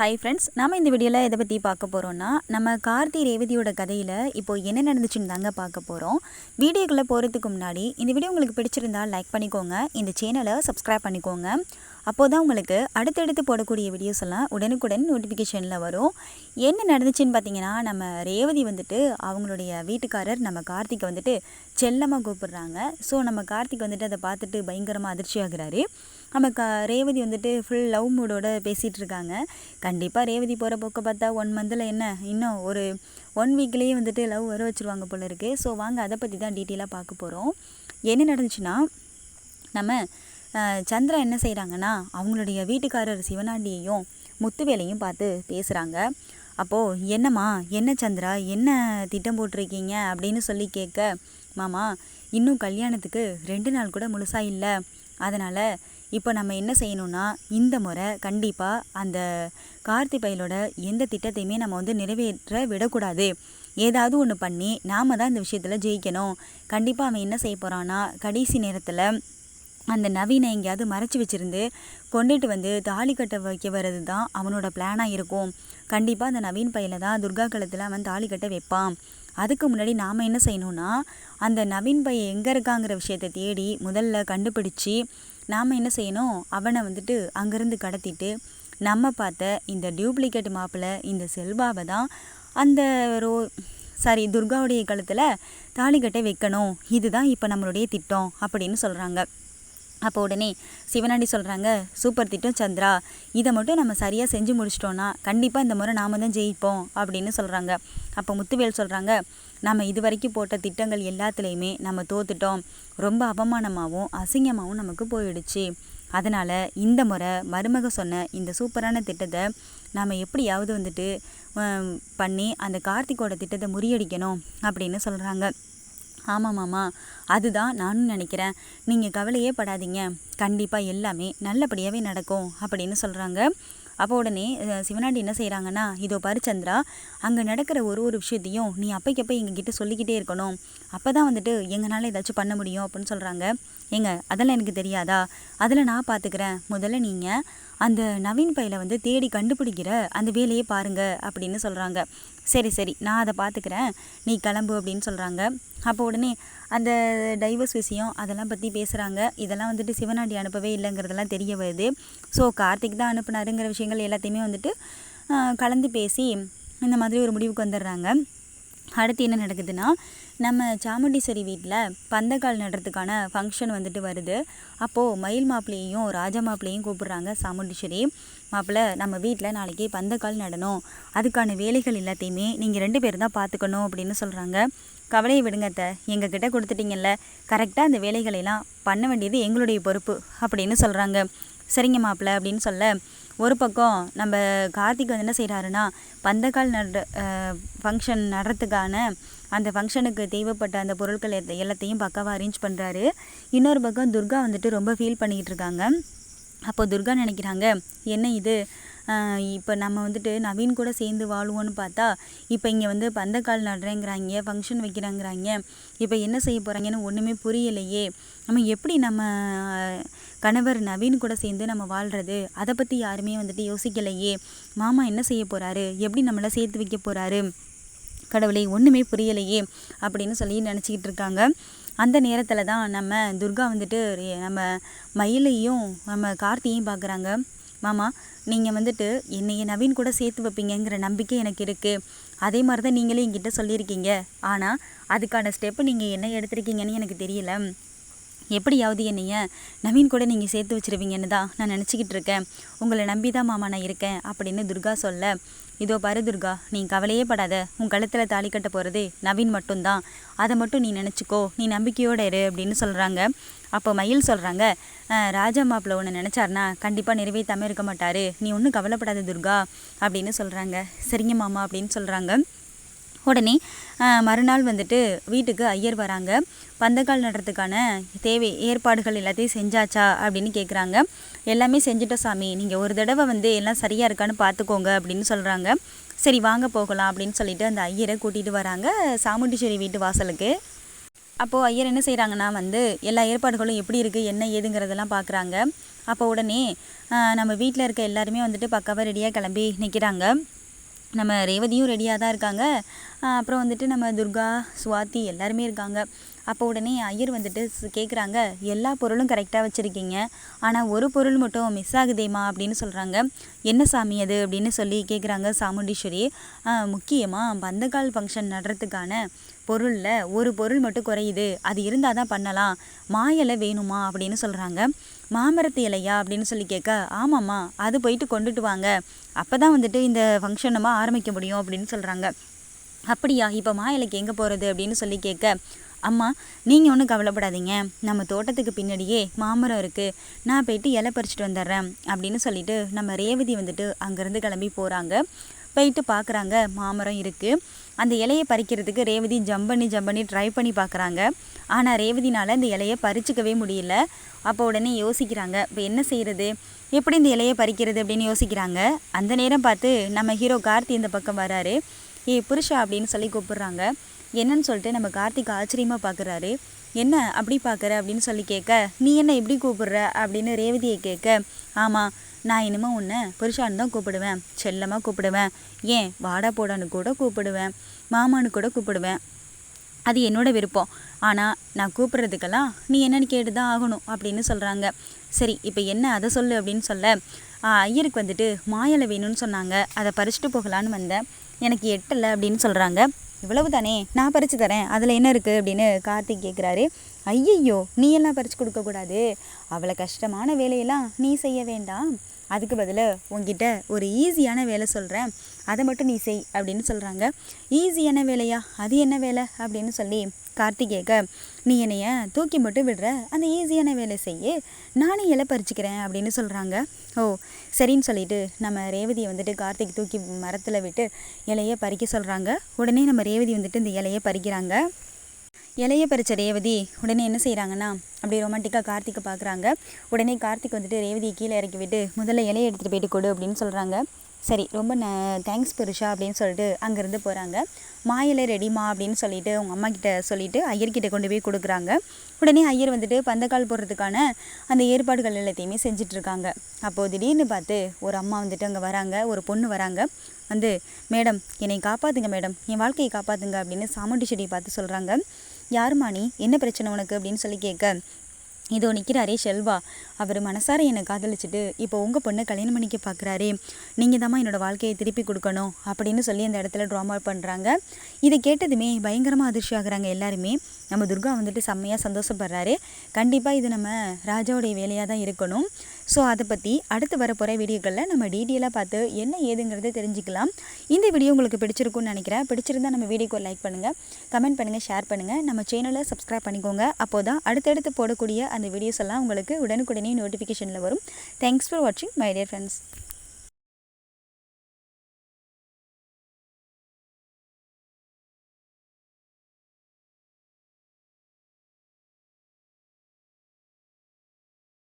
Hi friends நாம் இந்த வீடியோவில் எதை பற்றி பார்க்க போகிறோன்னா நம்ம கார்த்தி ரேவதியோட கதையில் இப்போ என்ன நடந்துச்சுன்னு தாங்க பார்க்க போகிறோம் வீடியோக்குள்ளே போகிறதுக்கு முன்னாடி இந்த வீடியோ உங்களுக்கு பிடிச்சிருந்தா லைக் பண்ணிக்கோங்க இந்த சேனலை சப்ஸ்கிரைப் பண்ணிக்கோங்க. அப்போ தான் உங்களுக்கு அடுத்தடுத்து போடக்கூடிய வீடியோஸ் எல்லாம் உடனுக்குடன் நோட்டிஃபிகேஷனில் வரும். என்ன நடந்துச்சுன்னு பார்த்தீங்கன்னா நம்ம ரேவதி வந்துட்டு அவங்களுடைய வீட்டுக்காரர் நம்ம கார்த்திகை வந்துட்டு செல்லமாக கூப்பிடுறாங்க. ஸோ நம்ம கார்த்திக் வந்துட்டு அதை பார்த்துட்டு பயங்கரமாக அதிர்ச்சி ஆகுறாரு நம்ம க ரேவதி வந்துட்டு ஃபுல் லவ் மூடோட பேசிகிட்டு இருக்காங்க கண்டிப்பாக ரேவதி போகிற போக்க பார்த்தா ஒன் மந்தில் என்ன இன்னும் ஒரு ஒன் வீக்லேயே வந்துட்டு லவ் வர வச்சுருவாங்க போல இருக்குது ஸோ வாங்க அதை பற்றி தான் டீட்டெயிலாக பார்க்க போகிறோம் என்ன நடந்துச்சுன்னா நம்ம சந்திரா என்ன செய்கிறாங்கன்னா அவங்களுடைய வீட்டுக்காரர் சிவனாண்டியையும் முத்துவேலையும் பார்த்து பேசுகிறாங்க அப்போது என்னம்மா என்ன சந்திரா என்ன திட்டம் போட்டிருக்கீங்க? அப்படின்னு சொல்லி கேட்க மாமா இன்னும் கல்யாணத்துக்கு ரெண்டு நாள் கூட முழுசாக இல்லை. அதனால் இப்போ நம்ம என்ன செய்யணும்னா இந்த முறை கண்டிப்பாக அந்த கார்த்தி பயலோட எந்த திட்டத்தையுமே நம்ம வந்து நிறைவேற்ற விடக்கூடாது. ஏதாவது ஒன்று பண்ணி நாம் தான் இந்த விஷயத்தில் ஜெயிக்கணும். கண்டிப்பாக அவன் என்ன செய்ய போகிறான்னா கடைசி நேரத்தில் அந்த நவீனை எங்கேயாவது மறைச்சி வச்சுருந்து கொண்டுட்டு வந்து தாலி கட்ட வைக்க வர்றது தான் அவனோட பிளானாக இருக்கும். கண்டிப்பாக அந்த நவீன் பையில தான் துர்கா களத்தில் அவன் தாலி கட்ட வைப்பான். அதுக்கு முன்னாடி நாம் என்ன செய்யணும்னா அந்த நவீன் பையன் எங்கே இருக்காங்கிற விஷயத்தை தேடி முதல்ல கண்டுபிடிச்சி நாம் என்ன செய்யணும்? அவனை வந்துட்டு அங்கேருந்து கடத்திட்டு நம்ம பார்த்த இந்த டியூப்ளிகேட் மாப்பிள்ளை இந்த செல்வாவை தான் அந்த ரோ சாரி துர்காவுடைய கழுத்தில் தாலிக்கட்டை வைக்கணும். இதுதான் இப்போ நம்மளுடைய திட்டம் அப்படின்னு சொல்கிறாங்க அப்போ உடனே சிவனாண்டி சொல்கிறாங்க சூப்பர் திட்டம் சந்திரா. இதை மட்டும் நம்ம சரியாக செஞ்சு முடிச்சிட்டோன்னா கண்டிப்பாக இந்த முறை நாம் தான் ஜெயிப்போம் அப்படின்னு சொல்கிறாங்க அப்போ முத்துவேல் சொல்கிறாங்க நம்ம இது வரைக்கும் போட்ட திட்டங்கள் எல்லாத்துலேயுமே நம்ம தோத்துட்டோம். ரொம்ப அவமானமாகவும் அசிங்கமாகவும் நமக்கு போயிடுச்சு. அதனால் இந்த முறை மருமக சொன்ன இந்த சூப்பரான திட்டத்தை நாம் எப்படியாவது வந்துட்டு பண்ணி அந்த கார்த்திகோட திட்டத்தை முறியடிக்கணும் அப்படின்னு சொல்கிறாங்க ஆமாம் மாமா அதுதான் நானும் நினைக்கிறேன். நீங்கள் கவலையே படாதீங்க. கண்டிப்பாக எல்லாமே நல்லபடியாகவே நடக்கும் அப்படின்னு சொல்கிறாங்க அப்போ உடனே சிவனாண்டி என்ன செய்கிறாங்கன்னா இதோ பரிச்சந்திரா அங்கே நடக்கிற ஒரு ஒரு விஷயத்தையும் நீ அப்பைக்கப்போ எங்ககிட்ட சொல்லிக்கிட்டே இருக்கணும். அப்போ தான் வந்துட்டு எங்களால் ஏதாச்சும் பண்ண முடியும் அப்படின்னு சொல்கிறாங்க ஏங்க அதெல்லாம் எனக்கு தெரியாதா? அதில் நான் பார்த்துக்கிறேன் முதல்ல நீங்கள் அந்த நவீன் பையில வந்து தேடி கண்டுபிடிக்கிற அந்த வேலையை பாருங்க அப்படின்னு சொல்கிறாங்க சரி சரி நான் அதை பார்த்துக்கிறேன். நீ கிளம்பு அப்படின்னு சொல்கிறாங்க அப்போ உடனே அந்த டைவர்ஸ் விஷயம் அதெல்லாம் பற்றி பேசுகிறாங்க இதெல்லாம் வந்துட்டு சிவனாண்டி அனுப்பவே இல்லைங்கிறதெல்லாம் தெரிய வருது. ஸோ கார்த்திக் தான் அனுப்புனாருங்கிற விஷயங்கள் எல்லாத்தையுமே வந்துட்டு கலந்து பேசி இந்த மாதிரி ஒரு முடிவுக்கு வந்துடுறாங்க. அடுத்து என்ன நடக்குதுன்னா நம்ம சாமுண்டீஸ்வரி வீட்டில் பந்தக்கால் நடுறதுக்கான ஃபங்க்ஷன் வந்துட்டு வருது. அப்போது மயில் மாப்பிள்ளையையும் ராஜா மாப்பிள்ளையும் கூப்பிட்றாங்க சாமுண்டீஸ்வரி. மாப்பிள்ளை நம்ம வீட்டில் நாளைக்கு பந்தக்கால் நடணும். அதுக்கான வேலைகள் எல்லாத்தையுமே நீங்கள் ரெண்டு பேரும் தான் பார்த்துக்கணும் அப்படின்னு சொல்கிறாங்க கவலையை விடுங்க அத்தை. எங்ககிட்ட கொடுத்துட்டிங்கல்ல. கரெக்டாக அந்த வேலைகளெல்லாம் பண்ண வேண்டியது எங்களுடைய பொறுப்பு அப்படின்னு சொல்கிறாங்க சரிங்க மாப்பிள்ள அப்படின்னு சொல்ல ஒரு பக்கம் நம்ம கார்த்திக் வந்து என்ன செய்கிறாருன்னா பந்தக்கால் நட ஃபங்க்ஷன் நடுறதுக்கான அந்த ஃபங்க்ஷனுக்கு தேவைப்பட்ட அந்த பொருட்கள் எல்லாத்தையும் பக்காவாக அரேஞ்ச் பண்ணுறாரு இன்னொரு பக்கம் துர்கா வந்துட்டு ரொம்ப ஃபீல் பண்ணிக்கிட்டு இருக்காங்க. அப்போ துர்கா நினைக்கிறாங்க என்ன இது? இப்போ நம்ம வந்துட்டு நவீன் கூட சேர்ந்து வாழுவோன்னு பார்த்தா இப்போ இங்கே வந்து பந்தக்கால் நடுறேங்கிறாங்க ஃபங்க்ஷன் வைக்கிறாங்கிறாங்க. இப்போ என்ன செய்ய போகிறாங்கன்னு ஒன்றுமே புரியலையே. நம்ம எப்படி நம்ம கணவர் நவீன் கூட சேர்ந்து நம்ம வாழ்கிறது அதை பற்றி யாருமே வந்துட்டு யோசிக்கலையே. மாமா என்ன செய்ய போகிறாரு எப்படி நம்மளை சேர்த்து வைக்க போகிறாரு கடவுளை ஒன்றுமே புரியலையே அப்படின்னு சொல்லி நினச்சிக்கிட்டு இருக்காங்க. அந்த நேரத்தில் தான் நம்ம துர்கா வந்துட்டு நம்ம மயிலையும் நம்ம கார்த்தியையும் பார்க்குறாங்க மாமா நீங்கள் வந்துட்டு என்னைய நவீன் கூட சேர்த்து வைப்பீங்கங்கிற நம்பிக்கை எனக்கு இருக்குது அதே மாதிரி தான் நீங்களே என்கிட்ட சொல்லியிருக்கீங்க. ஆனால் அதுக்கான ஸ்டெப்பு நீங்கள் என்ன எடுத்திருக்கீங்கன்னு எனக்கு தெரியல. எப்படியாவது என்னைய நவீன் கூட நீங்கள் சேர்த்து வச்சுருவீங்கன்னு தான் நான் நினச்சிக்கிட்டு இருக்கேன். உங்களை நம்பி தான் மாமா நான் இருக்கேன் அப்படின்னு துர்கா சொல்ல இதோ பாரு துர்கா நீ கவலையே படாத. உன் கழுத்தில் தாலி கட்ட போகிறது நவீன் மட்டும்தான். அதை மட்டும் நீ நினச்சிக்கோ. நீ நம்பிக்கையோடு இரு அப்படின்னு சொல்கிறாங்க அப்போ மயில் சொல்கிறாங்க ராஜா மாப்பிள்ள ஒன்று நினச்சார்னா கண்டிப்பாக நிறைவேற்றாமல் இருக்க மாட்டார். நீ ஒன்றும் கவலைப்படாத துர்கா அப்படின்னு சொல்கிறாங்க சரிங்க மாமா அப்படின்னு சொல்கிறாங்க உடனே மறுநாள் வந்துட்டு வீட்டுக்கு ஐயர் வராங்க. பந்தக்கால் நடுறதுக்கான தேவை ஏற்பாடுகள் எல்லாத்தையும் செஞ்சாச்சா அப்படின்னு கேட்குறாங்க எல்லாமே செஞ்சுட்டோம் சாமி. நீங்கள் ஒரு தடவை வந்து எல்லாம் சரியாக இருக்கான்னு பார்த்துக்கோங்க அப்படின்னு சொல்கிறாங்க சரி வாங்க போகலாம் அப்படின்னு சொல்லிட்டு அந்த ஐயரை கூட்டிகிட்டு வராங்க சாமுண்டீஸ்வரி வீட்டு வாசலுக்கு. அப்போது ஐயர் என்ன செய்கிறாங்கன்னா வந்து எல்லா ஏற்பாடுகளும் எப்படி இருக்குது என்ன ஏதுங்கிறதெல்லாம் பார்க்குறாங்க அப்போ உடனே நம்ம வீட்டில் இருக்க எல்லாருமே வந்துட்டு பக்காவாக ரெடியாக கிளம்பி நிற்கிறாங்க நம்ம ரேவதியும் ரெடியாக தான் இருக்காங்க. அப்புறம் வந்துட்டு நம்ம துர்கா சுவாதி எல்லாருமே இருக்காங்க. அப்போ உடனே ஐயர் வந்துட்டு கேட்குறாங்க எல்லா பொருளும் கரெக்டாக வச்சுருக்கீங்க. ஆனால் ஒரு பொருள் மட்டும் மிஸ் ஆகுதேம்மா அப்படின்னு சொல்கிறாங்க என்ன சாமி அது? அப்படின்னு சொல்லி கேட்குறாங்க சாமுண்டீஸ்வரி. முக்கியமாக பந்தக்கால் ஃபங்க்ஷன் நடுறதுக்கான பொருளில் ஒரு பொருள் மட்டும் குறையுது. அது இருந்தால் தான் பண்ணலாம். மாயலை வேணுமா அப்படின்னு சொல்கிறாங்க மாமரத்து இலையா அப்படின்னு சொல்லி கேட்க ஆமாம்மா அது போயிட்டு கொண்டுட்டு வாங்க. அப்போ தான் வந்துட்டு இந்த ஃபங்க்ஷன் நம்ம ஆரம்பிக்க முடியும் அப்படின்னு சொல்கிறாங்க அப்படியா இப்போ மா இலைக்கு எங்கே போகிறது அப்படின்னு சொல்லி கேட்க அம்மா நீங்கள் ஒன்றும் கவலைப்படாதீங்க. நம்ம தோட்டத்துக்கு பின்னாடியே மாமரம் இருக்குது நான் போயிட்டு இலை பறிச்சுட்டு வந்துடுறேன் அப்படின்னு சொல்லிட்டு நம்ம ரேவதி வந்துட்டு அங்கேருந்து கிளம்பி போகிறாங்க போயிட்டு பார்க்குறாங்க. மாமரம் இருக்குது அந்த இலையை பறிக்கிறதுக்கு ரேவதி ஜம்ப் பண்ணி ஜம்ப் பண்ணி ட்ரை பண்ணி பார்க்குறாங்க. ஆனால் ரேவதினால் இந்த இலையை பறிச்சுக்கவே முடியல. அப்போ உடனே யோசிக்கிறாங்க. இப்போ என்ன செய்கிறது எப்படி இந்த இலையை பறிக்கிறது அப்படின்னு யோசிக்கிறாங்க. அந்த நேரம் பார்த்து நம்ம ஹீரோ கார்த்தி இந்த பக்கம் வராரு. ஏ புருஷா அப்படின்னு சொல்லி கூப்பிடுறாங்க. என்னன்னு சொல்லிட்டு நம்ம கார்த்திக் ஆச்சரியமாக பார்க்குறாரு. என்ன அப்படி பார்க்குற அப்படின்னு சொல்லி கேட்க நீ என்ன எப்படி கூப்பிடுற? அப்படின்னு ரேவதியை கேட்க ஆமாம் நான் இனிமேல் உன்னை புருஷான்னு தான் கூப்பிடுவேன். செல்லமாக கூப்பிடுவேன். ஏன்? வாடா போடான்னு கூட கூப்பிடுவேன். மாமான்னு கூட கூப்பிடுவேன். அது என்னோட விருப்பம். ஆனால் நான் கூப்பிட்றதுக்கெல்லாம் நீ என்னன்னு கேட்டு தான் ஆகணும் அப்படின்னு சொல்கிறாங்க சரி இப்போ என்ன அதை சொல்லு அப்படின்னு சொல்ல ஐயருக்கு வந்துட்டு மாயலை வேணும்னு சொன்னாங்க. அதை பறிச்சுட்டு போகலான்னு வந்தேன். எனக்கு எட்டலை அப்படின்னு சொல்கிறாங்க இவ்வளவு தானே நான் பறித்து தரேன். அதில் என்ன இருக்குது அப்படின்னு கார்த்திக் கேட்குறாரு ஐயையோ நீ எல்லாம் பறித்து கொடுக்கக்கூடாது அவ்வளோ கஷ்டமான வேலையெல்லாம் நீ செய்ய வேண்டாம். அதுக்கு பதிலாக உங்ககிட்ட ஒரு ஈஸியான வேலை சொல்கிறேன் அதை மட்டும் நீ செய் அப்படின்னு சொல்கிறாங்க ஈஸியான வேலையா? அது என்ன வேலை? அப்படின்னு சொல்லி கார்த்திக் நீ என்னைய தூக்கி மட்டும் விடுற. அந்த ஈஸியான வேலை செய்ய. நானே இலை பறிச்சுக்கிறேன் அப்படின்னு சொல்கிறாங்க ஓ சரின்னு சொல்லிட்டு நம்ம ரேவதியை வந்துட்டு கார்த்திக் தூக்கி மரத்தில் விட்டு இலையை பறிக்க சொல்கிறாங்க உடனே நம்ம ரேவதி வந்துட்டு இந்த இலையை பறிக்கிறாங்க. இளைய பறிச்ச ரேவதி உடனே என்ன செய்கிறாங்கன்னா அப்படியே ரொமான்டிக்காக கார்த்திக்கை பார்க்குறாங்க உடனே கார்த்திக் வந்துட்டு ரேவதியை கீழே இறக்கி விட்டு முதல்ல இலையை எடுத்துகிட்டு போயிட்டு கொடு அப்படின்னு சொல்கிறாங்க சரி ரொம்ப ந தேங்க்ஸ் புருஷா அப்படின்னு சொல்லிட்டு அங்கேருந்து போகிறாங்க மா இலை ரெடிமா அப்படின்னு சொல்லிட்டு அவங்க அம்மா கிட்ட சொல்லிட்டு ஐயர்கிட்ட கொண்டு போய் கொடுக்குறாங்க. உடனே ஐயர் வந்துட்டு பந்தக்கால் போடுறதுக்கான அந்த ஏற்பாடுகள் எல்லாத்தையுமே செஞ்சுட்டு இருக்காங்க. அப்போது திடீர்னு பார்த்து ஒரு அம்மா வந்துட்டு அங்கே வராங்க ஒரு பொண்ணு வராங்க. வந்து மேடம் என்னை காப்பாற்றுங்க மேடம் என் வாழ்க்கையை காப்பாற்றுங்க அப்படின்னு சாமுண்டி செடியை பார்த்து சொல்கிறாங்க யாரும்மா நீ என்ன பிரச்சனை உனக்கு? அப்படின்னு சொல்லி கேட்க இதோ நிற்கிறாரே செல்வா. அவர் மனசார என்னை காதலிச்சுட்டு இப்போ உங்கள் பொண்ணை கல்யாணம் பண்ணிக்க பார்க்குறாரே நீங்கள் தாம்மா என்னோடய வாழ்க்கையை திருப்பி கொடுக்கணும் அப்படின்னு சொல்லி அந்த இடத்துல ட்ராமா பண்ணுறாங்க இதை கேட்டதுமே பயங்கரமாக அதிர்ச்சி ஆகுறாங்க எல்லாருமே. நம்ம துர்கா வந்துட்டு செம்மையாக சந்தோஷப்படுறாரு. கண்டிப்பாக இது நம்ம ராஜாவுடைய வேலையாக தான் இருக்கணும். ஸோ அதை பற்றி அடுத்து வரப்போகிற வீடியோக்களில் நம்ம டீட்டெயிலாக பார்த்து என்ன ஏதுங்கிறத தெரிஞ்சுக்கலாம். இந்த வீடியோ உங்களுக்கு பிடிச்சிருக்கும்னு நினைக்கிறேன். பிடிச்சிருந்தா நம்ம வீடியோக்கு லைக் பண்ணுங்கள் கமெண்ட் பண்ணுங்கள் ஷேர் பண்ணுங்கள் நம்ம சேனலை சப்ஸ்கிரைப் பண்ணிக்கோங்க. அப்போ தான் அடுத்தடுத்து போடக்கூடிய அந்த வீடியோஸ் எல்லாம் உங்களுக்கு உடனுக்குடனே நோட்டிஃபிகேஷனில் வரும். தேங்க்ஸ் ஃபார் வாட்சிங் மை டியர் ஃப்ரெண்ட்ஸ்